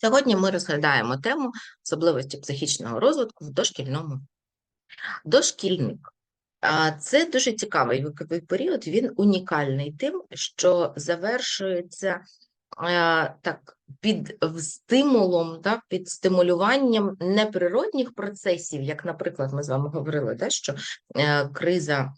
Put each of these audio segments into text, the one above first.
Сьогодні ми розглядаємо тему особливості психічного розвитку в дошкільному. Дошкільник. Це дуже цікавий віковий період. Він унікальний тим, що завершується так під стимулом, да, під стимулюванням неприродних процесів, як, наприклад, ми з вами говорили, да, що е, криза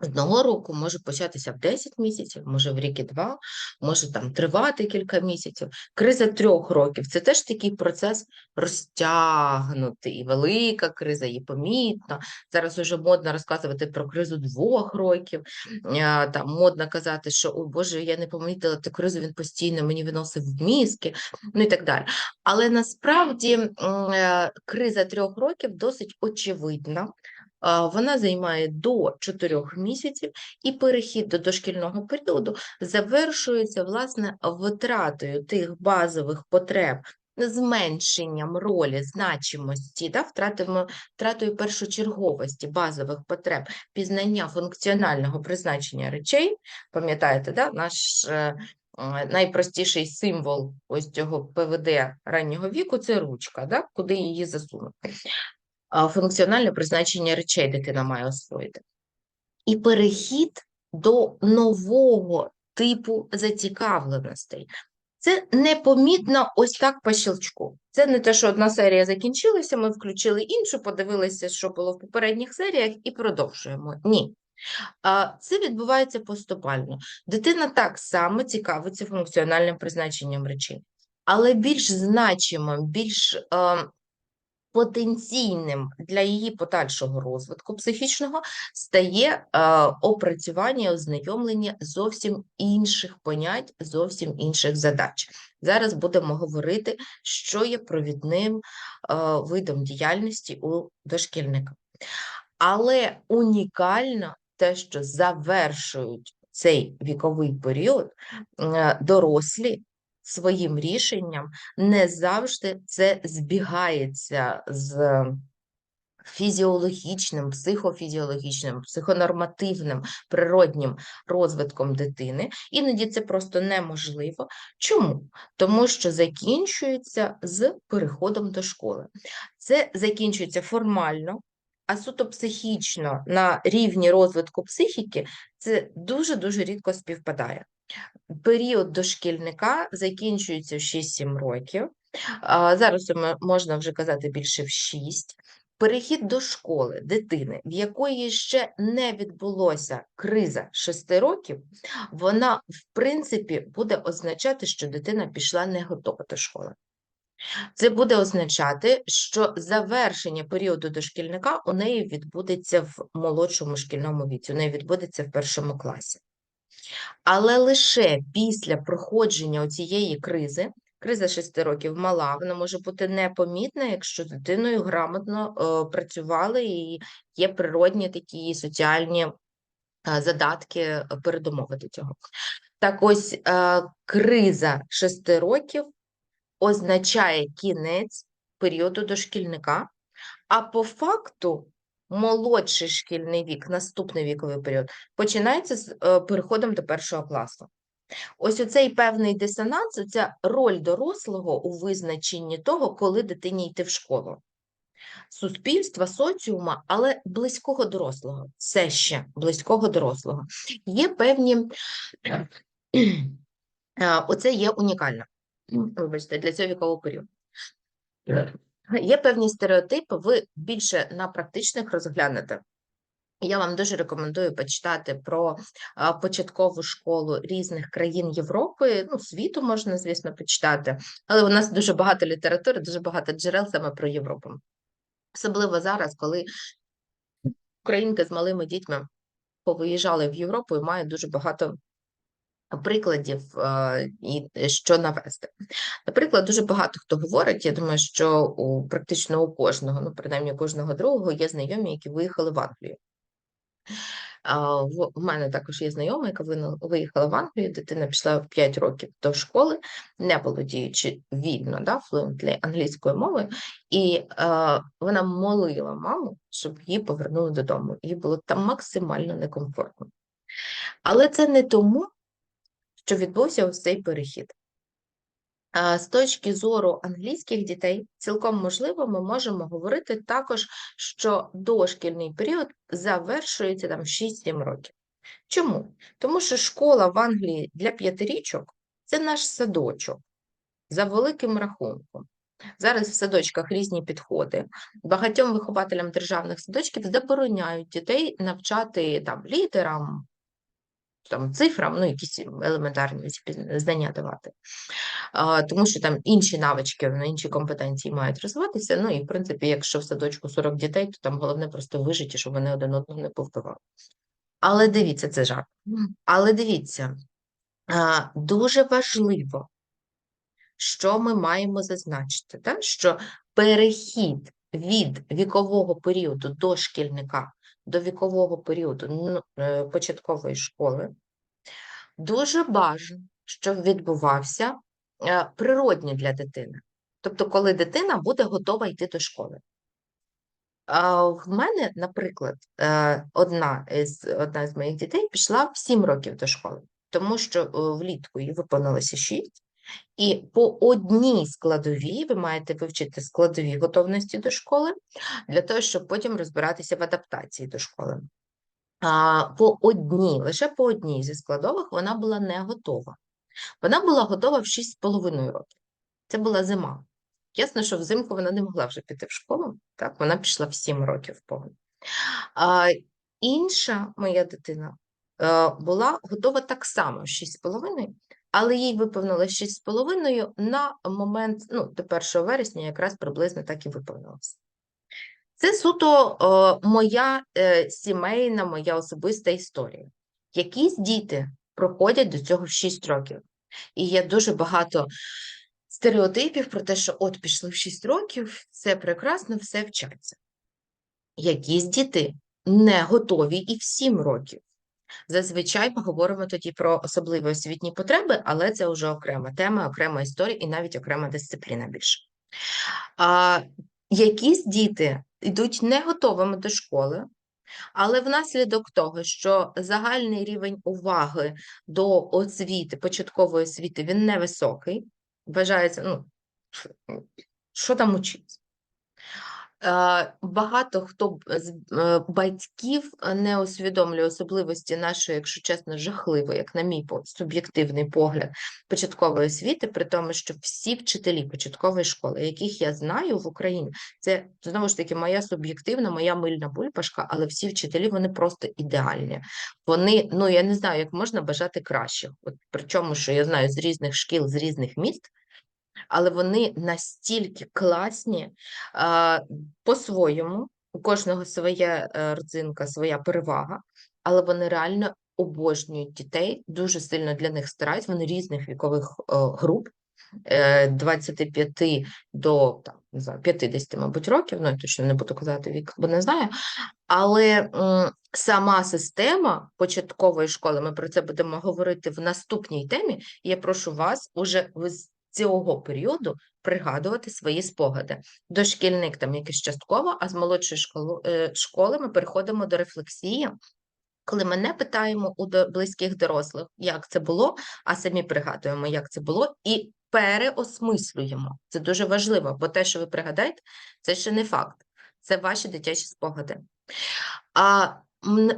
одного року може початися в 10 місяців, може в рік і два, може там тривати кілька місяців. Криза трьох років це теж такий процес розтягнутий, велика криза є помітна. Зараз вже модно розказувати про кризу двох років. е, Там модно казати, що о Боже, я не помітила ту кризу, він постійно мені виносив в мізки, ну і так далі. Але насправді е, криза трьох років досить очевидна. Вона займає до 4 місяців, і перехід до дошкільного періоду завершується власне витратою тих базових потреб, зменшенням ролі, значимості, да, втратимо, втратою першочерговості базових потреб, пізнання функціонального призначення речей. Пам'ятаєте, да, наш е, найпростіший символ ось цього ПВД раннього віку це ручка, да, куди її засунути функціональне призначення речей дитина має освоїти. І перехід до нового типу зацікавленостей. Це непомітно ось так по щелчку. Це не те, що одна серія закінчилася, ми включили іншу, подивилися, що було в попередніх серіях, і продовжуємо. Ні. Це відбувається поступально. Дитина так само цікавиться функціональним призначенням речей, але більш значимим, більш е, потенційним для її подальшого розвитку психічного стає е, опрацювання, ознайомлення зовсім інших понять, зовсім інших задач. Зараз будемо говорити, що є провідним е, видом діяльності у дошкільника. Але унікально те, що завершують цей віковий період е, дорослі своїм рішенням не завжди це збігається з фізіологічним, психофізіологічним, психонормативним, природнім розвитком дитини. Іноді це просто неможливо. Чому? Тому що закінчується з переходом до школи. Це закінчується формально. А суто психічно на рівні розвитку психіки це дуже-дуже рідко співпадає. Період дошкільника закінчується в 6-7 років. Зараз можна вже казати більше в 6. Перехід до школи дитини, в якої ще не відбулося криза 6 років, вона, в принципі, буде означати, що дитина пішла не готова до школи. Це буде означати, що завершення періоду дошкільника у неї відбудеться в молодшому шкільному віці, у неї відбудеться в першому класі. Але лише після проходження цієї кризи, криза 6 років мала, вона може бути непомітна, якщо з дитиною грамотно е, працювали і є природні такі соціальні е, задатки, е, передумови до цього. Так ось е, криза 6 років означає кінець періоду дошкільника, а по факту молодший шкільний вік, наступний віковий період, починається з е, переходом до першого класу. Ось оцей певний дисонанс, ця роль дорослого у визначенні того, коли дитині йти в школу. Суспільства, соціума, але близького дорослого, все ще близького дорослого. Є певні, е, оце є унікально, вибачте, для цього вікового періоду. Є певні стереотипи, ви більше на практичних розглянете. Я вам дуже рекомендую почитати про початкову школу різних країн Європи, ну, світу можна, звісно, почитати, але у нас дуже багато літератури, дуже багато джерел саме про Європу. Особливо зараз, коли українки з малими дітьми повиїжджали в Європу і мають дуже багато прикладів е, і що навести. Наприклад, дуже багато хто говорить, я думаю, що у практично у кожного, ну принаймні кожного другого, є знайомі, які виїхали в Англію. У мене також є знайома, яка виїхала в Англію, дитина пішла в 5 років до школи, не володіючи вільно, да, fluently англійською мовою, і е, вона молила маму, щоб її повернули додому. Їй було там максимально некомфортно. Але це не тому, що відбувся ось цей перехід. З точки зору англійських дітей, цілком можливо, ми можемо говорити також, що дошкільний період завершується там 6-7 років. Чому? Тому що школа в Англії для п'ятирічок це наш садочок за великим рахунком. Зараз в садочках різні підходи. Багатьом вихователям державних садочків забороняють дітей навчати там літерам, там цифрам, ну якісь елементарні знання давати. А, Тому що там інші навички, інші компетенції мають розвиватися. Ну і в принципі, якщо в садочку 40 дітей, то там головне просто вижиті, щоб вони один одного не повбивали. Але дивіться, це жарт. Але дивіться, а, дуже важливо, що ми маємо зазначити, так? що перехід від вікового періоду до шкільника до вікового періоду ну, е, початкової школи дуже бажано, щоб відбувався е, природній для дитини. Тобто, коли дитина буде готова йти до школи. В мене, наприклад, е, одна з одна з моїх дітей пішла в 7 років до школи, тому що влітку їй виповнилося 6, і по одній складовій ви маєте вивчити складові готовності до школи для того, щоб потім розбиратися в адаптації до школи. А, По одній, лише по одній зі складових вона була не готова. Вона була готова в 6,5 років. Це була зима. Ясно, що взимку вона не могла вже піти в школу, так, вона пішла в 7 років повно. Інша моя дитина е, була готова так само в 6,5, але їй виповнилося 6,5 на момент, ну, до 1 вересня якраз приблизно так і виповнилося. Це суто е, моя е, сімейна, моя особиста історія. Якісь діти проходять до цього в 6 років. І є дуже багато стереотипів про те, що от пішли в 6 років, це прекрасно, все вчаться. Якісь діти не готові і в 7 років. Зазвичай ми говоримо тоді про особливі освітні потреби, але це вже окрема тема, окрема історія і навіть окрема дисципліна більше. А якісь діти йдуть не готовими до школи, але внаслідок того, що загальний рівень уваги до освіти, початкової освіти, він невисокий, вважається, ну, що там учиться? Е, багато хто з е, батьків не усвідомлює особливості нашої, якщо чесно, жахливої, як на мій суб'єктивний погляд, початкової освіти, при тому, що всі вчителі початкової школи, яких я знаю в Україні, це знову ж таки моя суб'єктивна, моя мильна бульбашка, але всі вчителі вони просто ідеальні. Вони, ну я не знаю, як можна бажати кращих. От причому, що я знаю з різних шкіл, з різних міст але вони настільки класні по-своєму. У кожного своя е, родзинка, своя перевага, але вони реально обожнюють дітей, дуже сильно для них старають. Вони різних вікових е, груп. 25 е, до там, не знаю, 50, мабуть, років, ну я точно не буду казати вік, бо не знаю. Але м, сама система початкової школи, ми про це будемо говорити в наступній темі. Я прошу вас уже цього періоду пригадувати свої спогади. Дошкільник там якийсь частково, а з молодшої школи, е, школи ми переходимо до рефлексії. Коли ми не питаємо у близьких дорослих, як це було, а самі пригадуємо, як це було, і переосмислюємо. Це дуже важливо, бо те, що ви пригадаєте, це ще не факт, це ваші дитячі спогади. А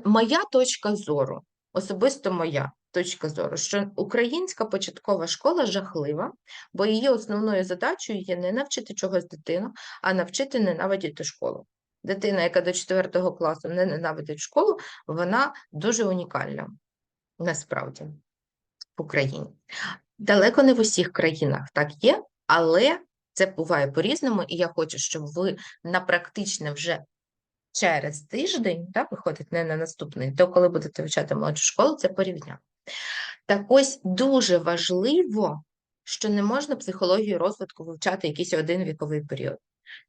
моя точка зору, особисто моя, точка зору, що українська початкова школа жахлива, бо її основною задачею є не навчити чогось дитину, а навчити ненавидіти школу. Дитина, яка до 4 класу не ненавидить школу, вона дуже унікальна насправді в Україні. Далеко не в усіх країнах так є, але це буває по-різному, і я хочу, щоб ви на практичне вже через тиждень, так, виходить не на наступний, то коли будете вивчати молодшу школу, це порівняно. Так ось дуже важливо, що не можна психологію розвитку вивчати якийсь один віковий період.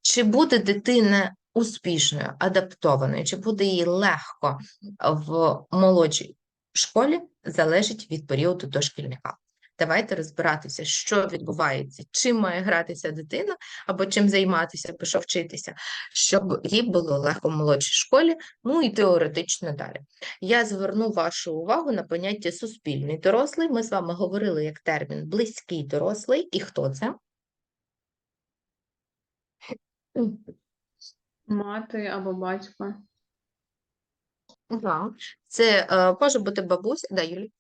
Чи буде дитина успішною, адаптованою, чи буде їй легко в молодшій школі, залежить від періоду дошкільника. Давайте розбиратися, що відбувається, чим має гратися дитина або чим займатися, або що вчитися, щоб їй було легко в молодшій школі, ну і теоретично далі. Я зверну вашу увагу на поняття суспільний дорослий. Ми з вами говорили як термін близький дорослий. І хто це? Мати або батько. Да. Це е, може бути бабуся, да, Юлі?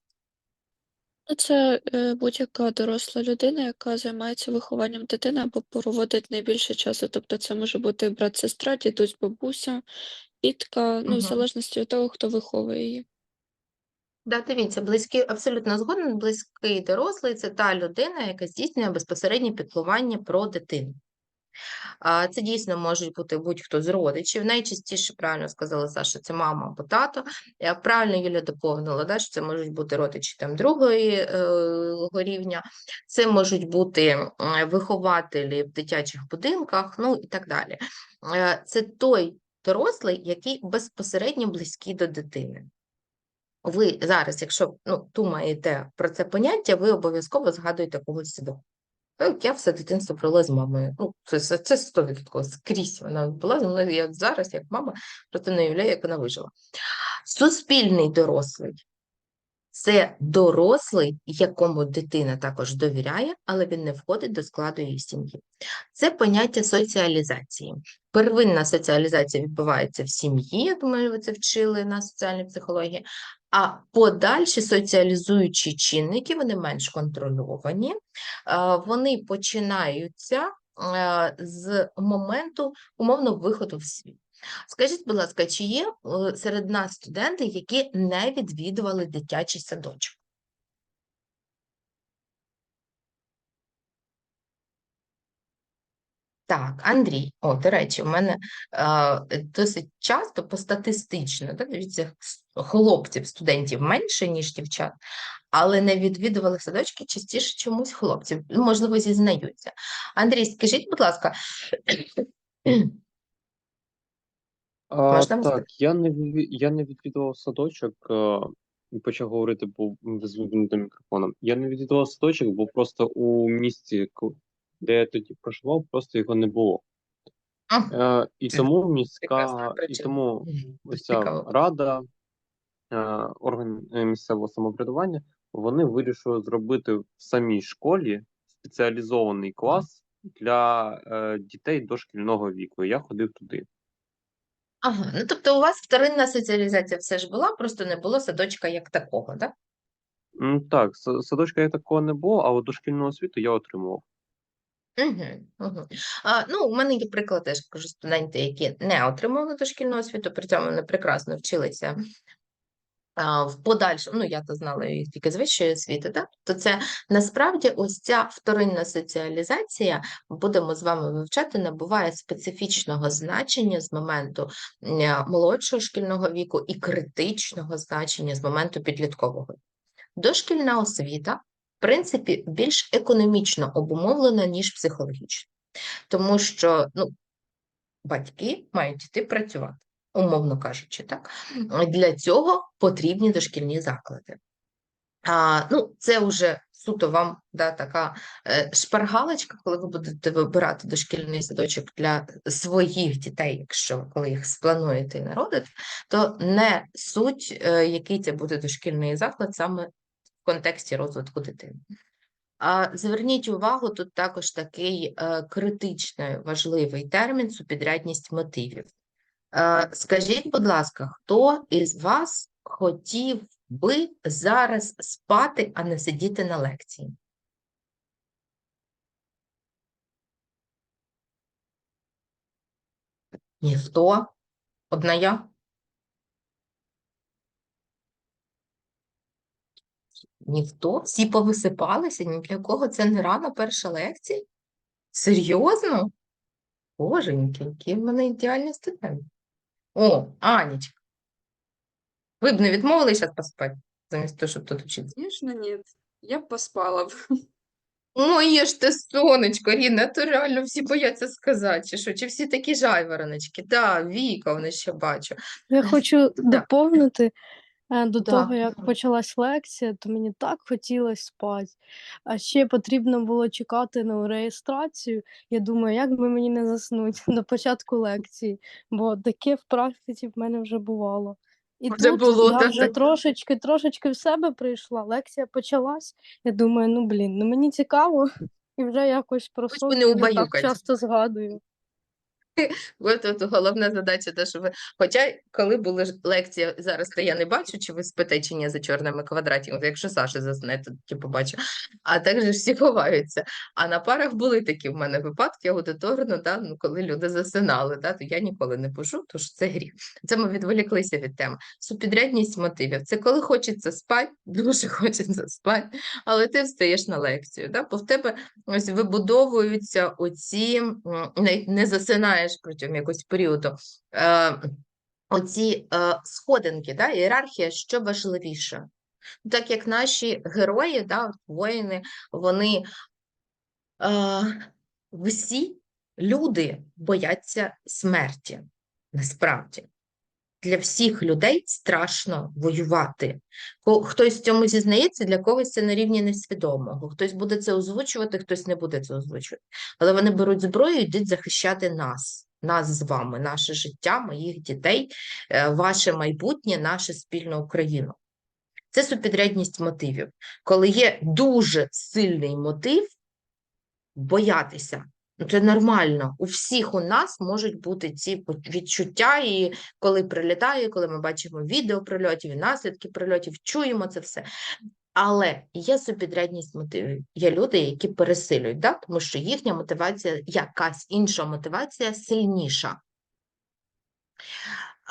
Це е, будь-яка доросла людина, яка займається вихованням дитини або проводить найбільше часу. Тобто це може бути брат-сестра, дідусь, бабуся, тітка, ну, Мгм. в залежності від того, хто виховує її. Да, дивіться, близький, абсолютно згоден, близький дорослий це та людина, яка здійснює безпосереднє піклування про дитину. Це дійсно можуть бути будь-хто з родичів. Найчастіше, правильно сказала Саша, це мама або тато. Е, Правильно Юля доповнила, да, що це можуть бути родичі там другого рівня, це можуть бути вихователі в дитячих будинках, ну і так далі. Е, Це той дорослий, який безпосередньо близький до дитини. Ви зараз, якщо ну, думаєте про це поняття, ви обов'язково згадуєте когось себе. Так, я все дитинство провела з мамою. Ну, це, це, це 100% скрізь вона була зі мною як зараз, як мама, просто не уявляю, як вона вижила. Суспільний дорослий це дорослий, якому дитина також довіряє, але він не входить до складу її сім'ї. Це поняття соціалізації. Первинна соціалізація відбувається в сім'ї, я думаю, ви це вчили на соціальній психології. А подальші соціалізуючі чинники, вони менш контрольовані, е, вони починаються е, з моменту умовно виходу в світ. Скажіть, будь ласка, чи є е, серед нас студенти, які не відвідували дитячий садочок? Так, Андрій, о, до речі, у мене е, досить часто по статистично, так, дивіться, хлопців, студентів менше, ніж дівчат, але не відвідували садочки частіше чомусь хлопців, можливо, зізнаються. Андрій, скажіть, будь ласка, А, Можна так, я не я не відвідував садочок, е, і почав говорити по з вимкнутим мікрофоном. Я не відвідував садочок, бо просто у місті, де я тоді проживав, просто його не було. Е, і тому міська, і тому ця рада, е, орган е, місцевого самоврядування, вони вирішили зробити в самій школі спеціалізований клас для е, дітей дошкільного віку. Я ходив туди. Ага, ну тобто у вас вторинна соціалізація все ж була, просто не було садочка як такого, так? М, Так, садочка я такого не було, а от дошкільну освіту я отримував. Угу, угу. А, ну, у мене є приклад, теж кажу, студенти, які не отримали дошкільну освіту, при цьому вони прекрасно вчилися в подальшому, ну, я то знала їх тільки з вищої освіти, так? То це насправді ось ця вторинна соціалізація, будемо з вами вивчати, набуває специфічного значення з моменту молодшого шкільного віку і критичного значення з моменту підліткового. Дошкільна освіта, принципі, більш економічно обумовлена, ніж психологічно. Тому що ну, батьки мають йти працювати, умовно кажучи, так? Для цього потрібні дошкільні заклади. А, ну, це вже суто вам да, така е, шпаргалочка, коли ви будете вибирати дошкільний садочок для своїх дітей, якщо коли їх сплануєте і народите, то не суть, е, який це буде дошкільний заклад саме контексті розвитку дитини. А зверніть увагу, тут також такий е, критичний важливий термін супідрядність мотивів. Е, скажіть, будь ласка, хто із вас хотів би зараз спати, а не сидіти на лекції? Ніхто? Одна я? Ніхто? Всі повисипалися? Ні для кого це не рано перша лекція? Серйозно? Боженьки, який в мене ідеальний студент. О, Анічка. Ви б не відмовилися зараз поспати, замість того, щоб тут вчитися? Звісно, ні. Я б поспала б. Моє ж те сонечко, Ріна, то реально всі бояться сказати, чи що, чи всі такі жайвороночки? Да, Віка, вони ще бачу. Я хочу доповнити, Е, До Да. того, як почалась лекція, то мені так хотілося спати. А ще потрібно було чекати на реєстрацію. Я думаю, як би мені не заснути до початку лекції, бо таке в практиці в мене вже бувало. І Вже тут було, я вже таке. трошечки, трошечки в себе прийшла. Лекція почалась. Я думаю, ну блін, ну мені цікаво, і вже якось про Хоч би сон не не так убаюкать. часто згадую. От, от головна задача, те, що ви. Хоча, коли були лекції, зараз то я не бачу, чи ви спите чи ні за чорними квадратиками, якщо Саша засне, то типу бачу. А так же всі ховаються. А на парах були такі в мене випадки аудиторно, да, ну, коли люди засинали, да, то я ніколи не пишу, тому що це гріх. Це ми відволіклися від теми. Супідрядність мотивів. Це коли хочеться спати, дуже хочеться спати, але ти встаєш на лекцію. Да? Бо в тебе ось вибудовуються оці, навіть не засинаєш протягом якогось періоду. Е, оці е, сходинки, да? ієрархія, що важливіше. Так як наші герої, да, воїни, вони е, всі люди бояться смерті, насправді. Для всіх людей страшно воювати. Хтось в цьому зізнається, для когось це на рівні несвідомого. Хтось буде це озвучувати, хтось не буде це озвучувати. Але вони беруть зброю і йдуть захищати нас, нас з вами, наше життя, моїх дітей, е, ваше майбутнє, нашу спільну Україну. Це супідрядність мотивів. Коли є дуже сильний мотив боятися. Це нормально. У всіх у нас можуть бути ці відчуття, і коли прилітає, коли ми бачимо відео прильотів і наслідки прильотів, чуємо це все. Але є субпідрядність мотивів. Є люди, які пересилюють, да? тому що їхня мотивація, якась інша мотивація сильніша.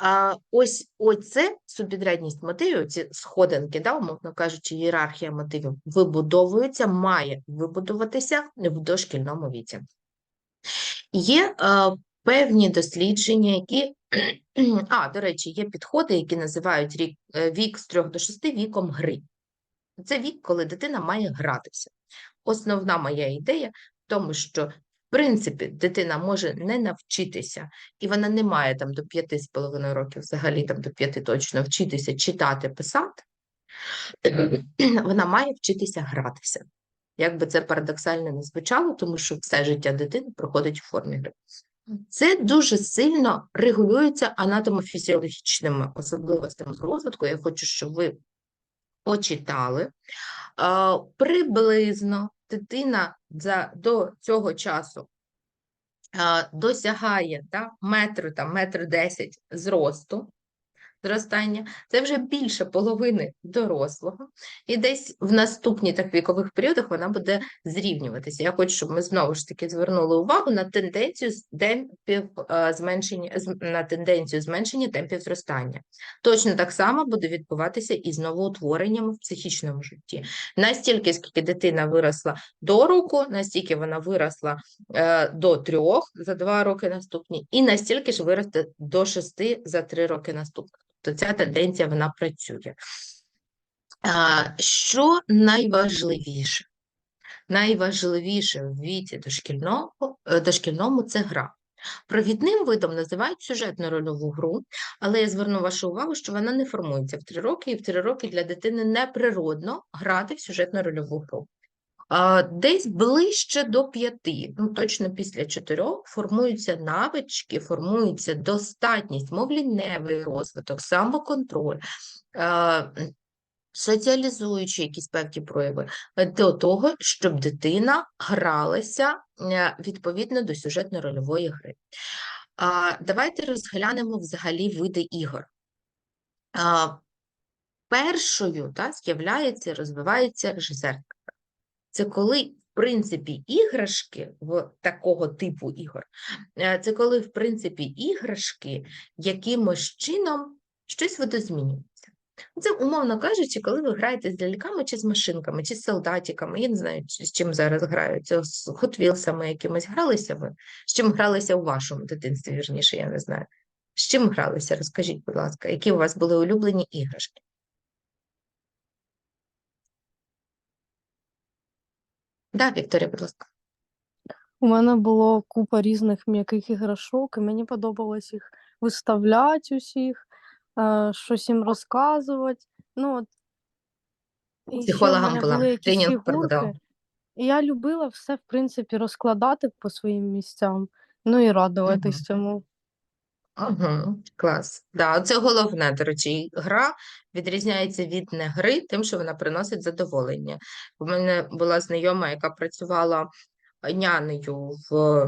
А, ось оце субпідрядність мотивів, ці сходинки, да, умовно кажучи, ієрархія мотивів вибудовується, має вибудуватися в дошкільному віці. Є е, певні дослідження, які, а, до речі, є підходи, які називають рік, е, вік з 3 до 6 віком гри. Це вік, коли дитина має гратися. Основна моя ідея в тому, що в принципі дитина може не навчитися, і вона не має там до 5,5 років, взагалі там до 5 точно вчитися читати, писати. Вона має вчитися гратися. Як би це парадоксально не звучало, тому що все життя дитини проходить у формі гри. Це дуже сильно регулюється анатомофізіологічними особливостями розвитку. Я хочу, щоб ви почитали. Приблизно дитина за, до цього часу досягає да, метр, там, метр десять зросту, зростання. Це вже більше половини дорослого. І десь в наступні так вікових періодах вона буде зрівнюватися. Я хочу, щоб ми знову ж таки звернули увагу на тенденцію темпів е, зменшення, на тенденцію зменшення темпів зростання. Точно так само буде відбуватися і з новоутвореннями в психічному житті. Настільки, скільки дитина виросла до року, настільки вона виросла е, до трьох за два роки наступні, і настільки ж виросте до шести за три роки наступних. Тобто ця тенденція вона працює. Що найважливіше? Найважливіше в віці е, дошкільному це гра. Провідним видом називають сюжетну рольову гру, але я зверну вашу увагу, що вона не формується в три роки, і в три роки для дитини неприродно грати в сюжетну рольову гру. Десь ближче до п'яти, ну точно після чотирьох, формуються навички, формується достатність, мовлінневий розвиток, самоконтроль, а, соціалізуючі якісь певні прояви е, до того, щоб дитина гралася е, відповідно до сюжетно-рольової гри. Давайте розглянемо взагалі види ігор. Першою та, з'являється, розвивається режисерська гра. Це коли, в принципі, іграшки в такого типу ігор, е, це коли, в принципі, іграшки якимось чином щось видозмінюються. Це, умовно кажучи, коли ви граєте з ляльками чи з машинками, чи з солдатиками, я не знаю, з чим зараз граються, з Wheels'ами якимось гралися ви? З чим гралися у вашому дитинстві, вірніше, я не знаю. З чим гралися? Розкажіть, будь ласка, які у вас були улюблені іграшки? Да, Вікторія, будь ласка. У мене було купа різних м'яких іграшок, і мені подобалось їх виставляти усіх, е, щось їм розказувати. Ну, от, і Психологом була, тренінг я любила все, в принципі, розкладати по своїм місцям, ну і радуватись цьому. Угу, клас. Да, це головне, до речі, гра відрізняється від негри тим, що вона приносить задоволення. У мене була знайома, яка працювала нянею в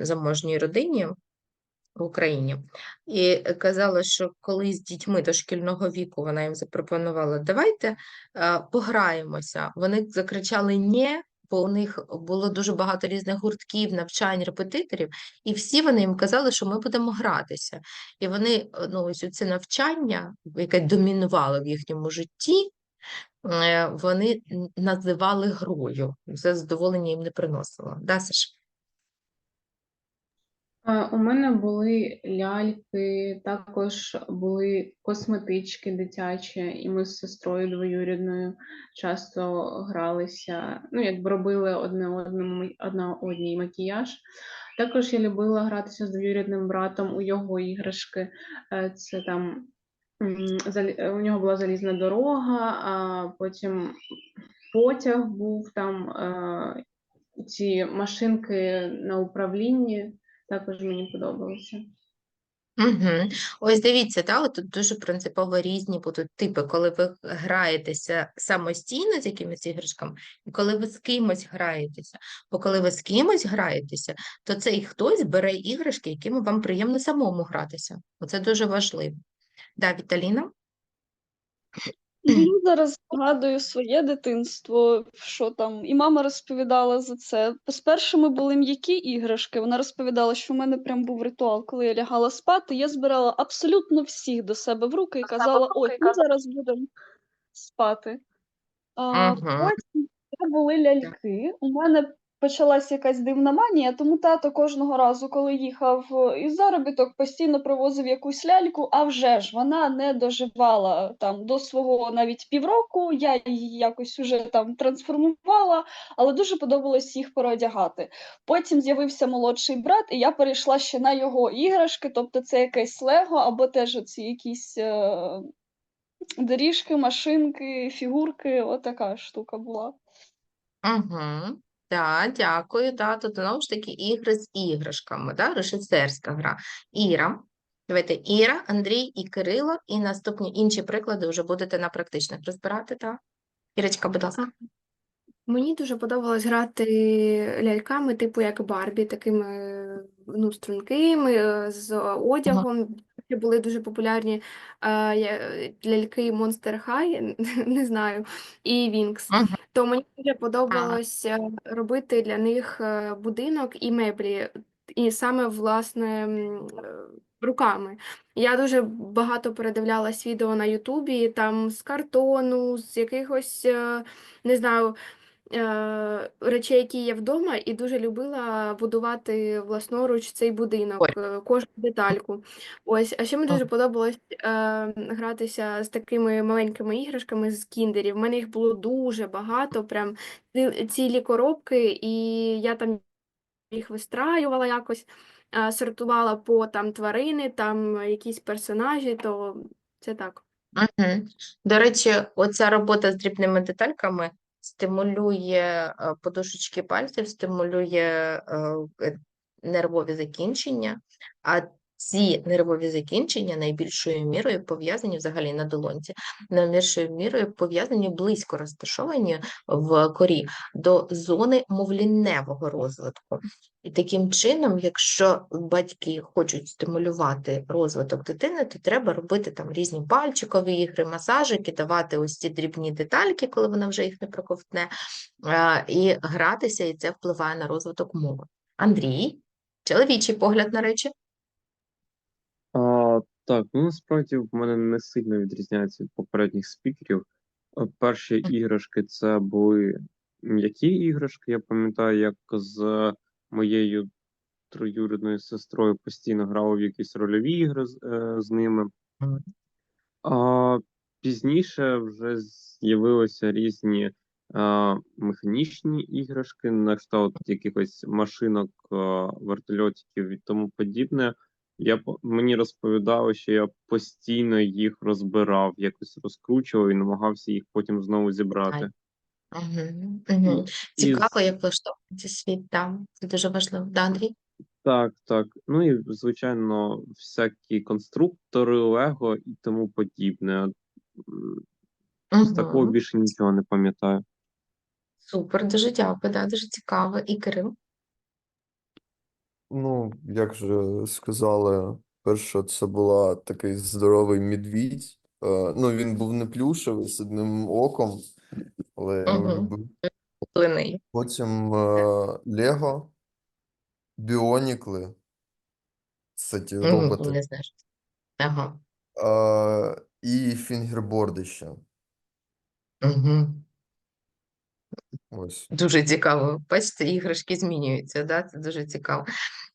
заможній родині в Україні, і казала, що коли з дітьми дошкільного віку вона їм запропонувала, давайте е, пограємося. Вони закричали ні, бо у них було дуже багато різних гуртків, навчань, репетиторів, і всі вони їм казали, що ми будемо гратися. І вони, е, ну, ось це навчання, яке домінувало в їхньому житті, е, вони називали грою. Це задоволення їм не приносило. Да, Саш? У мене були ляльки, також були косметички дитячі, і ми з сестрою двоюрідною часто гралися. Ну, якби робили одне одному одна одній макіяж. Також я любила гратися з двоюрідним братом у його іграшки. Е, Це там е, у нього була залізна дорога, а потім потяг був там. е, Ці машинки на управлінні також мені подобалося. Угу. Ось дивіться, та, тут дуже принципово різні будуть типи, коли ви граєтеся самостійно з якимись іграшками, і коли ви з кимось граєтеся. Бо коли ви з кимось граєтеся, то цей хтось бере іграшки, якими вам приємно самому гратися. Оце дуже важливо. Да, Віталіна? Ну, зараз згадую своє дитинство, що там, і мама розповідала за це. Спершу ми були м'які іграшки. Вона розповідала, що в мене прям був ритуал, коли я лягала спати, я збирала абсолютно всіх до себе в руки і казала: ось, ми зараз будемо спати. А, Мгм. Потім це були ляльки. У мене почалась якась дивна манія, тому тато кожного разу, коли їхав е, із заробіток, постійно привозив якусь ляльку, а вже ж вона не доживала там до свого навіть півроку. Я її якось уже там трансформувала, але дуже подобалось їх переодягати. Потім з'явився молодший брат, і я перейшла ще на його іграшки, тобто це якесь лего або теж оці якісь. Е- Доріжки, машинки, фігурки, отака штука була. Угу. Да, дякую. Да, тут знову ж таки ігри з іграшками, да, режисерська гра. Іра. Давайте Іра, Андрій і Кирило, і наступні інші приклади вже будете на практичних розбирати, так? Ірочка, будь ласка. Мені дуже подобалось грати ляльками, типу як Барбі, такими ну, стрункими, е, з одягом. Ще були дуже популярні е, ляльки Monster High, не знаю, і. Мгм. То мені дуже подобалось е, робити для них е, будинок і меблі, і саме власне м, е, руками. Я дуже багато передивлялась відео на Ютубі, там з картону, з якихось, е, не знаю, е, речей, які є вдома, і дуже любила будувати власноруч цей будинок, Ой. е, кожну детальку. Ось, а ще мені дуже подобалось е, гратися з такими маленькими іграшками з кіндерів. У мене їх було дуже багато, прям ці- цілі коробки, і я там їх вистраювала якось, е, сортувала по там тварини, там якісь персонажі, то це так. Угу. До речі, оця робота з дрібними детальками стимулює е, подушечки пальців, стимулює е, е, нервові закінчення, а ці нервові закінчення найбільшою мірою пов'язані взагалі на долонці, найбільшою мірою пов'язані близько розташовані в корі до зони мовлінневого розвитку. І таким чином, якщо батьки хочуть стимулювати розвиток дитини, то треба робити там різні пальчикові ігри, масажики, давати ось ці дрібні детальки, коли вона вже їх не проковтне, і гратися, і це впливає на розвиток мови. Андрій, чоловічий погляд на речі. А, так, ну насправді в мене не сильно відрізняється від попередніх спікерів. Е, Перші іграшки це були м'які іграшки. Я пам'ятаю, як з моєю троюрідною сестрою постійно грав в якісь рольові ігри з, е, з ними. А пізніше вже з'явилися різні а, механічні іграшки, на кшталт якихось машинок, а, вертольотиків і тому подібне. Я по- мені розповідали, що я постійно їх розбирав, якось розкручував і намагався їх потім знову зібрати. Угу, угу. Цікаво, як влаштовується світ, там. Це дуже важливо. Да, Андрій? Так, так. Ну і звичайно, всякі конструктори, Лего і тому подібне. З такого більше нічого не пам'ятаю. Супер, дуже дякую, да, дуже цікаво. І Кирил? Ну, як вже сказали, перше це була такий здоровий медвідь. Е, ну, він був не плюшевий з одним оком, але я його Мгм. любив. Плиний. Потім е, Лего, Біонікли, Угу, роботи, не знаєш. Ага. е, і фінгерборди ще. Угу. Ось. Дуже цікаво. Бачите, іграшки змінюються, да? Це дуже цікаво.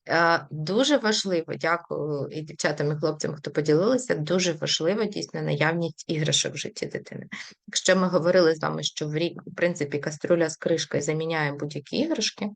Е, Дуже важливо, дякую і дівчатам, і хлопцям, хто поділилися. Дуже важливо дійсно наявність іграшок в житті дитини. Якщо ми говорили з вами, що в рік, в принципі, каструля з кришкою заміняє будь-які іграшки,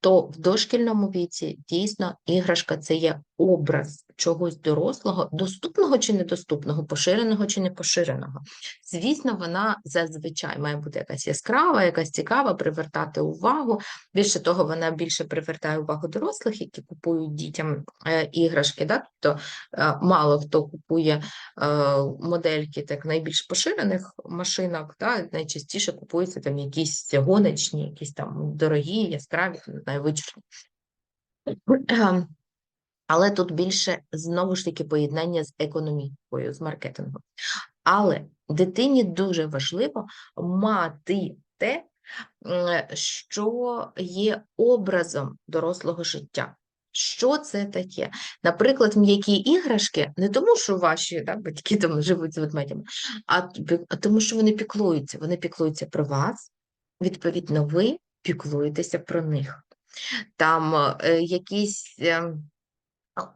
то в дошкільному віці дійсно іграшка це є образ чогось дорослого, доступного чи недоступного, поширеного чи не поширеного. Звісно, вона зазвичай має бути якась яскрава, якась цікава, привертати увагу. Більше того, вона більше привертає увагу дорослих, які купують дітям е, іграшки. Да? Тобто е, мало хто купує е, модельки так найбільш поширених машинок, да? найчастіше купуються там якісь гоночні, якісь там дорогі, яскраві. Ем, Але тут більше знову ж таки поєднання з економікою, з маркетингом. Але дитині дуже важливо мати те, що є образом дорослого життя. Що це таке? Наприклад, м'які іграшки не тому, що ваші да, батьки там живуть з ведмедями, а тому, що вони піклуються. Вони піклуються про вас, відповідно, ви піклуєтеся про них. Там е, якісь. е,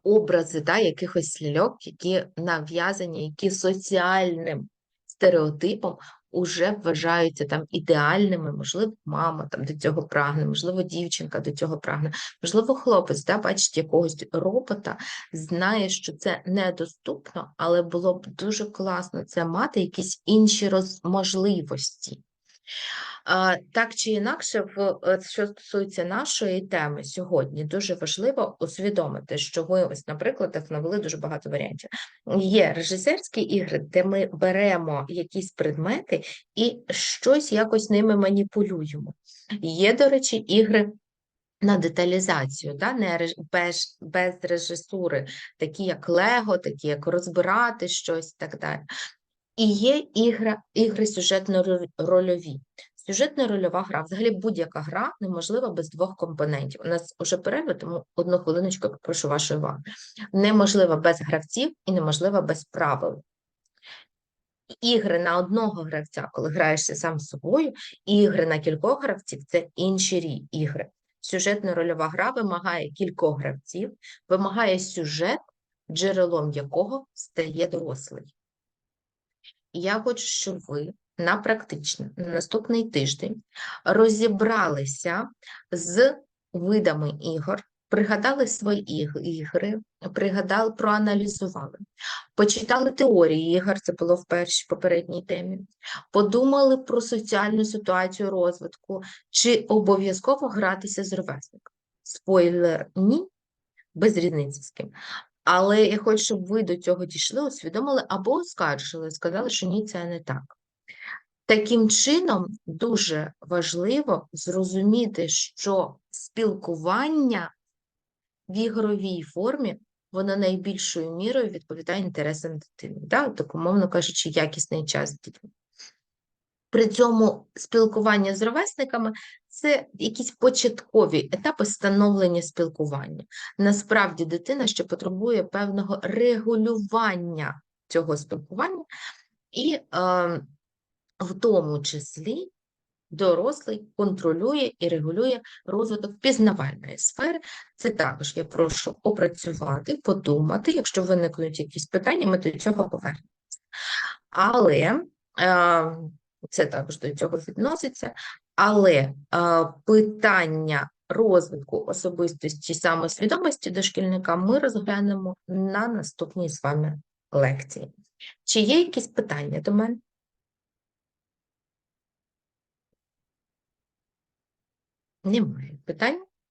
образи да, якихось ляльок, які нав'язані, які соціальним стереотипом уже вважаються там ідеальними, можливо, мама там до цього прагне, можливо, дівчинка до цього прагне, можливо, хлопець да, бачить якогось робота, знає, що це недоступно, але було б дуже класно це мати якісь інші роз... можливості. Так чи інакше, е, що стосується нашої теми сьогодні, дуже важливо усвідомити, що ви ось, наприклад, навели дуже багато варіантів. Є режисерські ігри, де ми беремо якісь предмети і щось якось ними маніпулюємо. Є, до речі, ігри. На деталізацію, да, не без, без режисури, такі як Лего, такі як розбирати щось і так далі. І є ігра, ігри сюжетно-рольові. Сюжетно-рольова гра, взагалі будь-яка гра неможлива без двох компонентів. У нас уже перерва, тому одну хвилиночку прошу вашої уваги. Неможлива без гравців і неможлива без правил. Ігри на одного гравця, коли граєшся сам з собою, ігри на кількох гравців це інші ігри. Сюжетно-рольова гра вимагає кількох гравців, вимагає сюжет, джерелом якого стає дорослий. Я хочу, щоб ви на практично на наступний тиждень розібралися з видами ігор, пригадали свої ігри, пригадали, проаналізували, почитали теорії ігор, це було в першій попередній темі, подумали про соціальну ситуацію розвитку, чи обов'язково гратися з ровесником. Спойлер – ні, без різниці з ким. Але я хочу, щоб ви до цього дійшли, усвідомили або оскаржили, сказали, що ні, це не так. Таким чином, дуже важливо зрозуміти, що спілкування в ігровій формі воно найбільшою мірою відповідає інтересам дитини, да? так, умовно кажучи, якісний час з дітьми. При цьому спілкування з ровесниками це якісь початкові етапи становлення спілкування. Насправді дитина ще потребує певного регулювання цього спілкування, і е, в тому числі дорослий контролює і регулює розвиток пізнавальної сфери. Це також я прошу опрацювати, подумати. Якщо виникнуть якісь питання, ми до цього повернемося. Але е, це також до цього відноситься. Але е, питання розвитку особистості самосвідомості дошкільника ми розглянемо на наступній з вами лекції. Чи є якісь питання до мене? Немає питань.